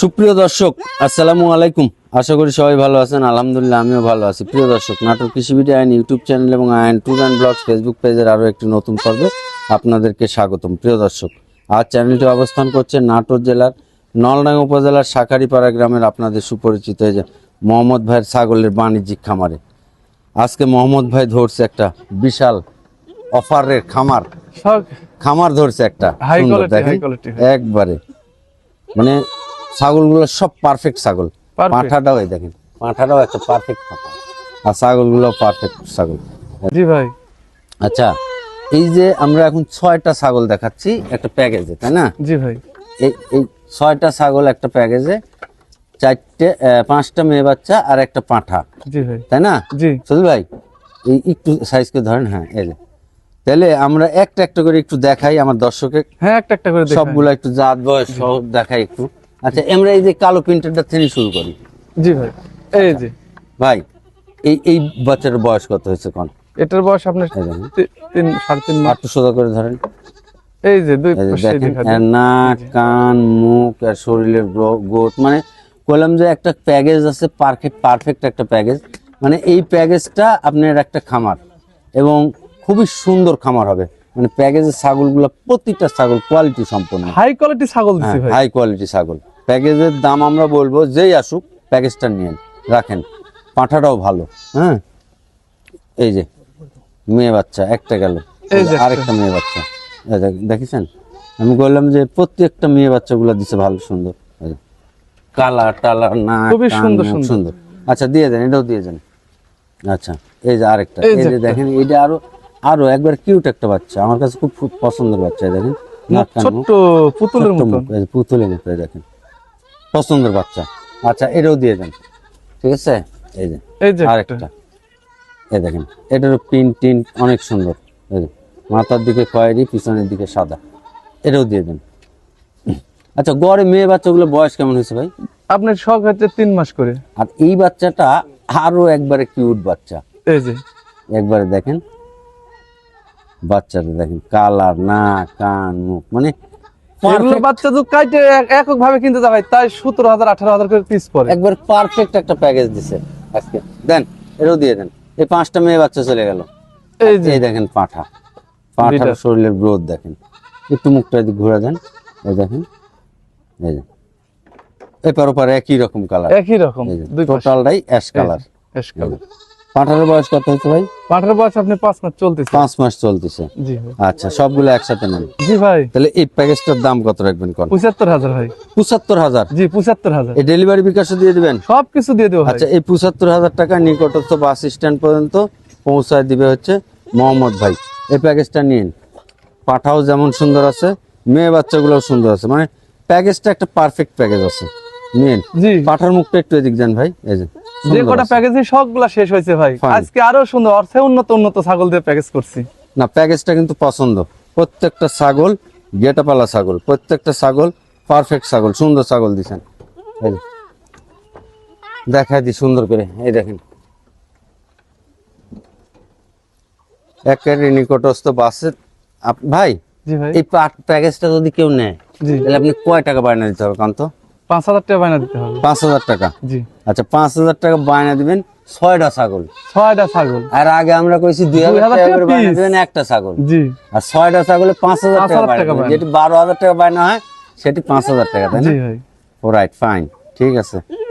সুপ্রিয় দর্শক আসসালামু আলাইকুম। আশা করি সবাই ভালো আছেন। আলহামদুলিল্লাহ আমিও ভালো আছি। প্রিয় দর্শক নাটক কৃষি ভিডিও আইন ইউটিউব চ্যানেল এবং আইন ট্যুর অ্যান্ড ব্লগস ফেসবুক পেজের আরও একটি নতুন পর্বে আপনাদেরকে স্বাগতম। প্রিয় দর্শক আজ চ্যানেলটি অবস্থান করছে নাটোর জেলার নলডাঙ্গা উপজেলার শাখারিপাড়া গ্রামের আপনাদের সুপরিচিত যে মোহাম্মদ ভাইয়ের ছাগলের বাণিজ্যিক খামারে। আজকে মোহাম্মদ ভাই ধরছে একটা বিশাল অফারের খামার। খামার ধরছে একটা। Quality। একবারে। মানে ছাগলগুলো সব পারফেক্ট ছাগল। পাঁঠাটাও এই দেখেন পাঁঠাটাও একটা পারফেক্ট পাঁঠা আর ছাগলগুলো পারফেক্ট ছাগল। জি ভাই। আচ্ছা এই যে আমরা এখন ছয়টা ছাগল দেখাচ্ছি একটা প্যাকেজে তাই না? জি ভাই। এই এই ছয়টা ছাগল একটা প্যাকেজে চারটে পাঁচটা মেয়ে বাচ্চা আর একটা পাঁঠা। জি ভাই। তাই না? জি। সজল ভাই এই একটু সাইজকে ধরেন হ্যাঁ যে। তাহলে আমরা একটা একটা করে একটু দেখাই আমার দর্শকের। হ্যাঁ একটা একটা করে সবগুলো একটু জাত বয়স সহ দেখাই একটু। আচ্ছা আমরা এই যে কালো প্রিন্টারটা থেকে শুরু করি। জি ভাই এই যে। ভাই এই এই বাচ্চার বয়স কত হয়েছে কোন? এটার বয়স আপনার তিন সাড়ে তিন মাস। সোজা করে ধরেন। এই যে দুই নাক কান মুখ আর শরীরের গ্রোথ। মানে বললাম যে একটা প্যাকেজ আছে পারফেক্ট পারফেক্ট একটা প্যাকেজ। মানে এই প্যাকেজটা আপনার একটা খামার এবং খুবই সুন্দর খামার হবে। মানে প্যাকেজের ছাগলগুলো প্রতিটা ছাগল কোয়ালিটি সম্পন্ন। হাই কোয়ালিটি ছাগল দিছি ভাই। হাই কোয়ালিটি ছাগল। প্যাকেজের দাম আমরা বলব যেই আসুক প্যাকেজটা নিয়ে রাখেন। পাঁঠাটাও ভালো হ্যাঁ? এই যে মেয়ে বাচ্চা একটা গেল। এই যে আরেকটা মেয়ে বাচ্চা। দেখেছেন? আমি বললাম যে প্রত্যেকটা মেয়ে বাচ্চাগুলো দিছে ভালো সুন্দর। কালার টালার না খুবই সুন্দর, সুন্দর। আচ্ছা দিয়ে দেন এটাও দিয়ে দেন। আচ্ছা এই যে আরেকটা। এই যে দেখেন এটা আরও আরও একবার কিউট একটা বাচ্চা। আমার কাছে খুব পছন্দের বাচ্চা দেখেন। ছোট্ট পুতুলের মতো পুতুলের মতো দেখেন। পছন্দের বাচ্চা। আচ্ছা এটাও দিয়ে দেন। ঠিক আছে? এই যে এই যে আরেকটা। এই দেখেন এটারও পিন টিন অনেক সুন্দর। এই যে মাথার দিকে খয়েরি পিছনের দিকে সাদা। এটাও দিয়ে দেন। আচ্ছা গড়ে মেয়ে বাচ্চাগুলো বয়স কেমন হয়েছে ভাই? আপনার শখ হচ্ছে তিন মাস করে। আর এই বাচ্চাটা আরও একবারে কিউট বাচ্চা। এই যে। একবারে দেখেন। বাচ্চাটা দেখেন কালার না কান মুখ মানে এগুলো বাচ্চা তো কাইটে একক ভাবে কিনতে যাবে তাই সতেরো হাজার আঠারো হাজার করে পিস পড়ে একবার পারফেক্ট একটা প্যাকেজ দিছে আজকে। দেন এটাও দিয়ে দেন। এই পাঁচটা মেয়ে বাচ্চা চলে গেল। এই যে। দেখেন পাঠা। পাঠার দুইটা। শরীরের গ্রোথ দেখেন। একটু মুখটা এদিক ঘুরে দেন। এই দেখেন। এই যে। এপার ওপার একই রকম কালার একই রকম টোটালটাই অ্যাশ কালার পাঠার বয়স কত হয়েছে ভাই? পাঠার বয়স আপনি পাঁচ মাস চলতেছে। পাঁচ মাস চলতেছে। জি আচ্ছা সবগুলো একসাথে নেন। জি ভাই। তাহলে এই প্যাকেজটার দাম কত রাখবেন কোন? পঁচাত্তর হাজার ভাই। পঁচাত্তর হাজার? জি পঁচাত্তর হাজার। এই ডেলিভারি বিকাশও দিয়ে দিবেন? সব কিছু দিয়ে দেবো আচ্ছা এই পঁচাত্তর হাজার টাকা নিকটস্থ বাস স্ট্যান্ড পর্যন্ত পৌঁছায় দিবে হচ্ছে মোহাম্মদ ভাই। এই প্যাকেজটা নিন। পাঠাও যেমন সুন্দর আছে মেয়ে বাচ্চাগুলোও সুন্দর আছে। মানে প্যাকেজটা একটা পারফেক্ট প্যাকেজ আছে। নিন। জি। পাঠার মুখটা একটু এদিক যান ভাই এই যে। যে কটা প্যাকেজে সবগুলা শেষ হয়েছে ভাই। আজকে আরও সুন্দর অর্থে উন্নত উন্নত ছাগল দিয়ে প্যাকেজ করছি। না প্যাকেজটা কিন্তু পছন্দ। প্রত্যেকটা ছাগল গেটাপালা ছাগল প্রত্যেকটা ছাগল পারফেক্ট ছাগল সুন্দর ছাগল দিছেন। দেখাই দি সুন্দর করে এই দেখেন। একেবারে নিকটস্থ বাসে ভাই এই প্যাকেজটা যদি কেউ নেয় তাহলে আপনি কয় টাকা বায়না দিতে হবে কান্ত? পাঁচ হাজার টাকা বায়না দিতে হবে। পাঁচ হাজার টাকা? জি। আচ্ছা পাঁচ হাজার টাকা বায়না দিবেন ছয়টা ছাগল। ছয়টা ছাগল। আর আগে আমরা কইছি দুই হাজার টাকা টাকা করে বায়না দিবেন একটা ছাগল। জি। আর ছয়টা ছাগলে পাঁচ হাজার টাকা বায়না। যেটি বারো হাজার টাকা বায়না হয় সেটি পাঁচ হাজার টাকা তাই না? জি ভাই। রাইট ফাইন ঠিক আছে।